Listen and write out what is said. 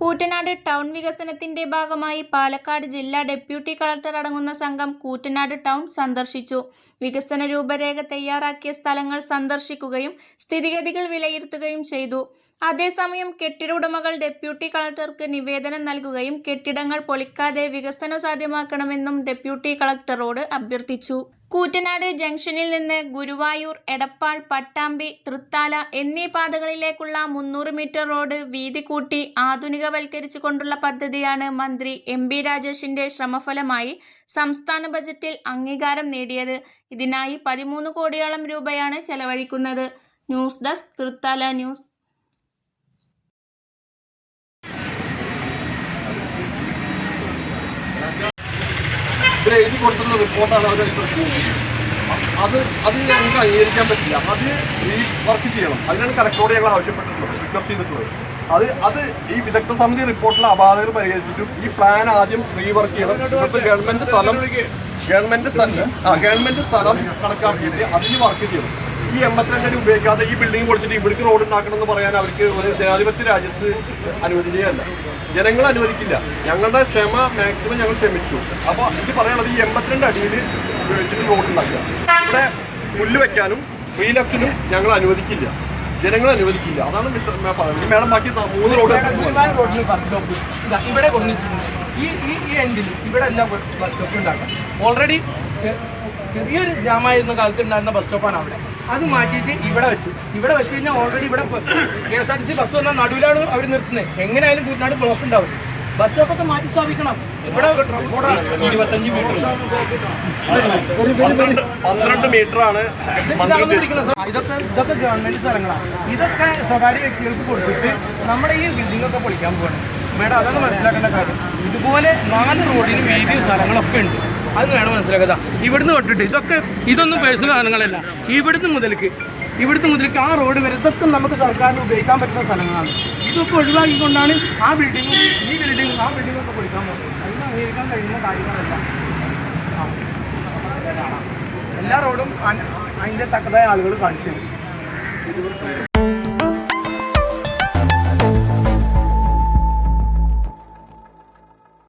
Koottanad town വികസനത്തിന്റെ ഭാഗമായി പാലക്കാട് ജില്ലാ ഡെപ്യൂട്ടി കളക്ടർ അടങ്ങുന്ന സംഘം കൂറ്റനാട് ടൗൺ സന്ദർശിച്ചു. വികസന രൂപരേഖ തയ്യാറാക്കിയ സ്ഥലങ്ങൾ സന്ദർശിക്കുകയും സ്ഥിതിഗതികൾ വിലയിരുത്തുകയും ചെയ്തു. അതേസമയം കെട്ടിട ഉടമകൾ ഡെപ്യൂട്ടി കളക്ടർക്ക് നിവേദനം നൽകുകയും കെട്ടിടങ്ങൾ പൊളിക്കാതെ വികസനം സാധ്യമാക്കണമെന്നും ഡെപ്യൂട്ടി കളക്ടറോട് അഭ്യർത്ഥിച്ചു. കൂറ്റനാട് ജംഗ്ഷനിൽ നിന്ന് ഗുരുവായൂർ എടപ്പാൾ പട്ടാമ്പി തൃത്താല എന്നീ പാതകളിലേക്കുള്ള മുന്നൂറ് മീറ്റർ റോഡ് വീതി കൂട്ടി ആധുനികവൽക്കരിച്ചുകൊണ്ടുള്ള പദ്ധതിയാണ് മന്ത്രി എം ബി രാജേഷിന്റെ ശ്രമഫലമായി സംസ്ഥാന ബജറ്റിൽ അംഗീകാരം നേടിയത്. ഇതിനായി പതിമൂന്ന് കോടിയോളം രൂപയാണ് ചെലവഴിക്കുന്നത്. News desk Thrithala news. കൊടുത്തുള്ള റിപ്പോർട്ടാണ് അവർ അത് അത് ഞങ്ങൾക്ക് അംഗീകരിക്കാൻ പറ്റില്ല. അത് റീ വർക്ക് ചെയ്യണം. അതിനാണ് കലക്ടറോട് ഞങ്ങൾ ആവശ്യപ്പെട്ടിട്ടുള്ളത് റിക്വസ്റ്റ് ചെയ്തിട്ടുള്ളത്. അത് അത് ഈ വിദഗ്ധ സമിതി റിപ്പോർട്ടിലെ അപാധകൾ പരിഹരിച്ചിട്ടും ഈ പ്ലാൻ ആദ്യം റീ വർക്ക് ചെയ്യണം. ഇവിടുത്തെ ഗവൺമെന്റ് സ്ഥലം ഗവൺമെന്റ് സ്ഥലം ആ ഗവൺമെന്റ് സ്ഥലം കണക്കാക്കിയിട്ട് അതിന് വർക്ക് ചെയ്യണം. ഈ എൺപത്തിരണ്ട് അടി ഉപയോഗിക്കാതെ ഈ ബിൽഡിംഗ് പൊളിച്ചിട്ട് ഇവിടേക്ക് റോഡ് ഉണ്ടാക്കണം എന്ന് പറയാൻ അവർക്ക് ഒരു ജനാധിപത്യ രാജ്യത്ത് അനുവദനീയമല്ല. ജനങ്ങൾ അനുവദിക്കില്ല. ഞങ്ങളുടെ ക്ഷമ മാക്സിമം ഞങ്ങൾ ക്ഷമിച്ചു. അപ്പോൾ എനിക്ക് പറയാനുള്ളത് ഈ എൺപത്തിരണ്ട് അടിയിൽ ഉപയോഗിച്ചിട്ട് റോഡ് ഉണ്ടാക്കുക. ഇവിടെ മുല്ല് വെക്കാനും ഫ്രീ ലെഫ്റ്റിനും ഞങ്ങൾ അനുവദിക്കില്ല. ജനങ്ങൾ അനുവദിക്കില്ല. അതാണ് പറയുന്നത് മേഡം ബാക്കി മൂന്ന് റോഡ് ഇവിടെ ഈ ഈ ഈ എൻഡിൽ ഇവിടെ എല്ലാം സ്റ്റോപ്പ് ഓൾറെഡി ചെറിയൊരു ജാമായിരുന്ന കാലത്ത് ഉണ്ടായിരുന്ന ബസ് സ്റ്റോപ്പാണ് അവിടെ. അത് മാറ്റിയിട്ട് ഇവിടെ വെച്ചു. ഇവിടെ വെച്ച് കഴിഞ്ഞാൽ ഓൾറെഡി ഇവിടെ K S R T C bus വന്നാൽ നടുവിലാണ് അവർ നിർത്തുന്നത് എങ്ങനെയായാലും കൂട്ടനാട് ബ്ലോക്ക് ഉണ്ടാവും. ബസ് സ്റ്റോപ്പൊക്കെ മാറ്റി സ്ഥാപിക്കണം. ഇവിടെ ഇരുപത്തഞ്ച് മീറ്റർ പന്ത്രണ്ട് മീറ്റർ ആണ് ഇതൊക്കെ ഇതൊക്കെ ഗവൺമെന്റ് സ്ഥലങ്ങളാണ്. ഇതൊക്കെ സ്വകാര്യ വ്യക്തികൾക്ക് കൊടുത്തിട്ട് നമ്മുടെ ഈ ബിൽഡിംഗ് ഒക്കെ പൊളിക്കാൻ പോകണം മേഡം അതാണ് മനസ്സിലാക്കേണ്ട കാര്യം. ഇതുപോലെ നാല് റോഡിന് വീതിയും സ്ഥലങ്ങളൊക്കെ ഉണ്ട്. അത് വേണം മനസ്സിലാക്കുക ഇവിടുന്ന് തൊട്ടിട്ട് ഇതൊക്കെ ഇതൊന്നും പേഴ്സണൽ സാധനങ്ങളല്ല. ഇവിടുന്ന് മുതൽക്ക് ഇവിടുന്ന് മുതൽക്ക് ആ റോഡ് വരെ ഇതൊക്കെ നമുക്ക് സർക്കാരിന് ഉപയോഗിക്കാൻ പറ്റുന്ന സ്ഥലങ്ങളാണ്. ഇതൊക്കെ ഒഴിവാക്കിക്കൊണ്ടാണ് ആ ബിൽഡിങ്ങും ഈ ബിൽഡിങ്ങും ആ ബിൽഡിങ്ങും ഒക്കെ പൊളിക്കാൻ പോകുന്നത്. അതിന് അംഗീകരിക്കാൻ കഴിയുന്ന കാര്യങ്ങളല്ല. എല്ലാ റോഡും അതിന്റെ തക്കതായ ആളുകൾ കാണിച്ചു